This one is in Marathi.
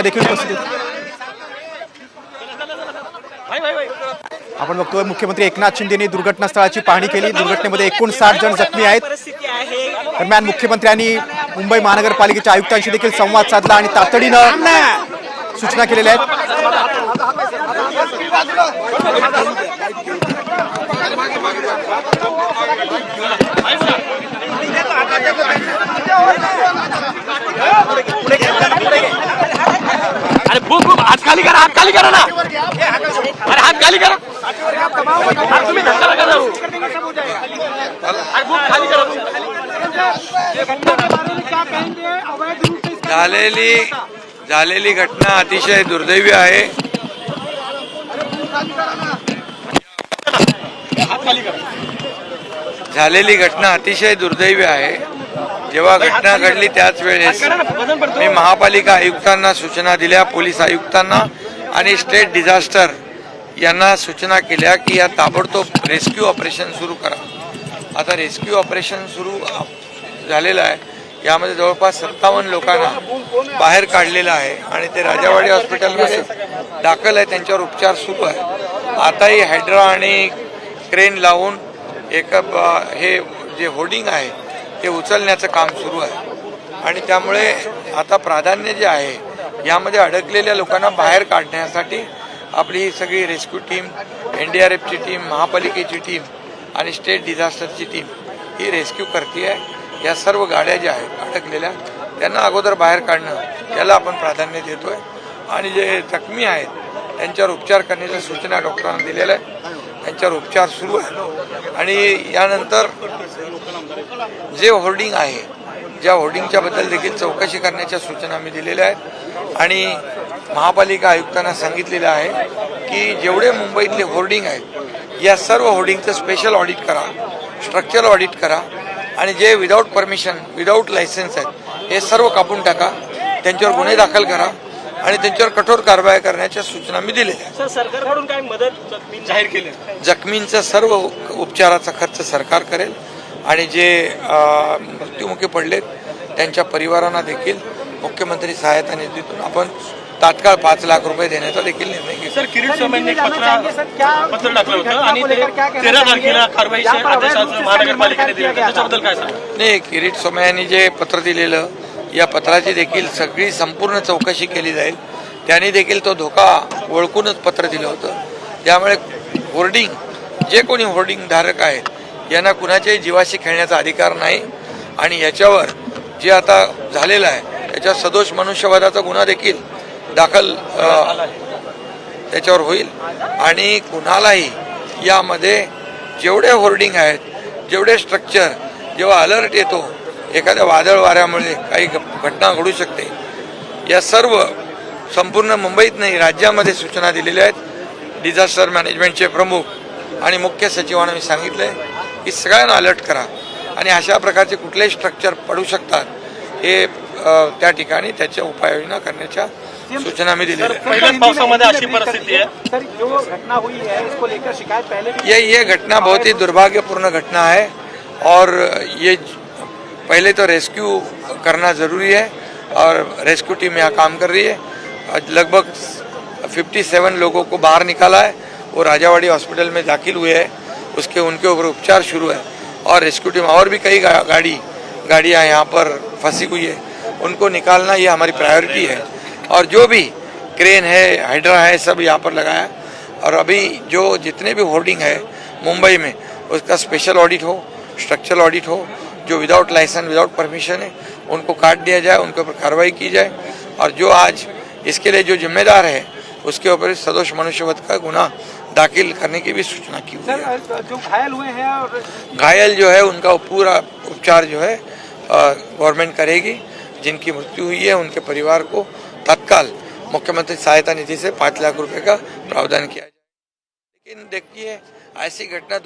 देखील उपस्थित आपण बघतोय मुख्यमंत्री एकनाथ शिंदेनी दुर्घटनास्थळाची पाहणी केली. दुर्घटनेमध्ये एकूण साठ जण जखमी आहेत. दरम्यान मुख्यमंत्र्यांनी मुंबई महानगरपालिकेच्या आयुक्तांशी देखील संवाद साधला आणि तातडीनं सूचना केलेल्या आहेत. झालेली झालेली घटना अतिशय दुर्दैवी आहे. झालेली घटना अतिशय दुर्दैवी आहे. जेव्हा घटना घडली त्याच वेळेस मी महापालिका आयुक्तांना सूचना दिल्या पोलीस आयुक्तांना आणि स्टेट डिझास्टर यांना सूचना केल्या की या ताबडतोब रेस्क्यू ऑपरेशन सुरू करा. आता रेस्क्यू ऑपरेशन सुरू झालेलं आहे. यामध्ये जवळपास सत्तावन्न लोकांना बाहेर काढलेलं आहे आणि ते राजावाडी हॉस्पिटलमध्ये दाखल आहे. त्यांच्यावर उपचार सुरू आहे. आताही हायड्रा आणि क्रेन लावून एक हे जे होर्डिंग आहे ते उचलण्याचं काम सुरू आहे. आणि त्यामुळे आता प्राधान्य जे आहे यामध्ये अडकलेल्या लोकांना बाहेर काढण्यासाठी आपली ही सगळी rescue team N D R एफची team महापालिकेची टीम आणि स्टेट डिझास्टरची टीम ही रेस्क्यू करते आहे या सर्व गाड्या ज्या आहेत अडकलेल्या त्यांना अगोदर बाहेर काढणं याला आपण प्राधान्य देतोय. आणि जे जखमी आहेत त्यांच्यावर उपचार करण्याच्या सूचना डॉक्टरांना दिलेल्या आहेत. त्यांच्यावर उपचार सुरू आहे आणि यानंतर जे होर्डिंग आहे ज्या होर्डिंगच्या बद्दल देखील चौकशी करण्याच्या सूचना मी दिलेल्या आहेत. आणि महापालिका आयुक्तांना सांगितलेलं आहे की जेवढे मुंबईतले होर्डिंग आहेत या सर्व होर्डिंगचं स्पेशल ऑडिट करा स्ट्रक्चरल ऑडिट करा. आणि जे विदाऊट परमिशन विदाऊट लायसन्स आहेत हे सर्व कापून टाका. त्यांच्यावर गुन्हे दाखल करा आणि त्यांच्यावर कठोर कारवाई करण्याच्या सूचना मी दिलेल्या सरकारकडून काय मदत जाहीर केले? जखमींचा सर्व उपचाराचा खर्च सरकार करेल आणि जे मृत्युमुखी पडलेत त्यांच्या परिवारांना देखील मुख्यमंत्री सहायता निधीतून आपण तात्काळ पाच लाख रुपये देण्याचा देखील निर्णय घेतला. सर किरीट स्वामींनी एक पत्र पत्र टाकलं होतं आणि ते तेरा तारखेला कारवाईचे आदेश आज महानगरपालिकेने दिले. त्याच्याबद्दल काय सांगा? नाही किरीट सोमय्यांनी जे पत्र दिलेलं या पत्राची देखील सगळी संपूर्ण चौकशी केली जाईल. त्यांनी देखील तो धोका ओळखूनच पत्र दिलं होतं. त्यामुळे होर्डिंग जे कोणी होर्डिंग धारक आहेत यांना कुणाच्याही जीवाशी खेळण्याचा अधिकार नाही. आणि याच्यावर जे आता झालेलं आहे त्याच्यावर सदोष मनुष्यवधाचा गुन्हा देखील दाखल त्याच्यावर होईल. आणि कुणालाही यामध्ये जेवढे होर्डिंग आहेत जेवढे स्ट्रक्चर जेव्हा अलर्ट येतो एखाद्या वादळ वाऱ्यामुळे काही घ- घटना घडू शकते. या सर्व संपूर्ण मुंबईत नाही राज्यामध्ये सूचना दिलेल्या आहेत. डिझास्टर मॅनेजमेंटचे प्रमुख आणि मुख्य सचिवांना मी सांगितलं आहे की सगळ्यांना अलर्ट करा. आणि अशा प्रकारचे कुठलेही स्ट्रक्चर पडू शकतात हे त्या ठिकाणी त्याच्या उपाययोजना करण्याच्या सूचना मी दिलेल्या आहेत. पहिल्याच पावसामध्ये अशी परिस्थिती आहे. सर जो घटना हुई है उसको लेकर शिकायत पहले भी ये ये घटना बहुत ही दुर्भाग्यपूर्ण घटना है और ये पहले तो रेस्क्यू करना ज़रूरी है और रेस्क्यू टीम यहाँ काम कर रही है। आज लगभग 57 लोगों को बाहर निकाला है। वो राजावाड़ी हॉस्पिटल में दाखिल हुए हैं। उसके उनके ऊपर उपचार शुरू है और रेस्क्यू टीम और भी कई गाड़ी गाड़ियाँ यहाँ पर फंसी हुई है। उनको निकालना ये हमारी प्रायोरिटी है। और जो भी क्रेन है हाइड्रा है सब यहाँ पर लगाया। और अभी जो जितने भी होर्डिंग है मुंबई में उसका स्पेशल ऑडिट हो स्ट्रक्चरल ऑडिट हो जो विदाउट लाइसेंस विदाउट परमिशन है उनको काट दिया जाए उनके ऊपर कार्रवाई की जाए। और जो आज इसके लिए जो जिम्मेदार है उसके ऊपर सदोष मनुष्यवध का गुना दाखिल करने की भी सूचना की हुई है। सर जो घायल हुए हैं और घायल जो है उनका पूरा उपचार जो है गवर्नमेंट करेगी। जिनकी मृत्यु हुई है उनके परिवार को तत्काल मुख्यमंत्री सहायता निधि से पाँच लाख रुपए का प्रावधान किया जाए। लेकिन देखिए ऐसी घटना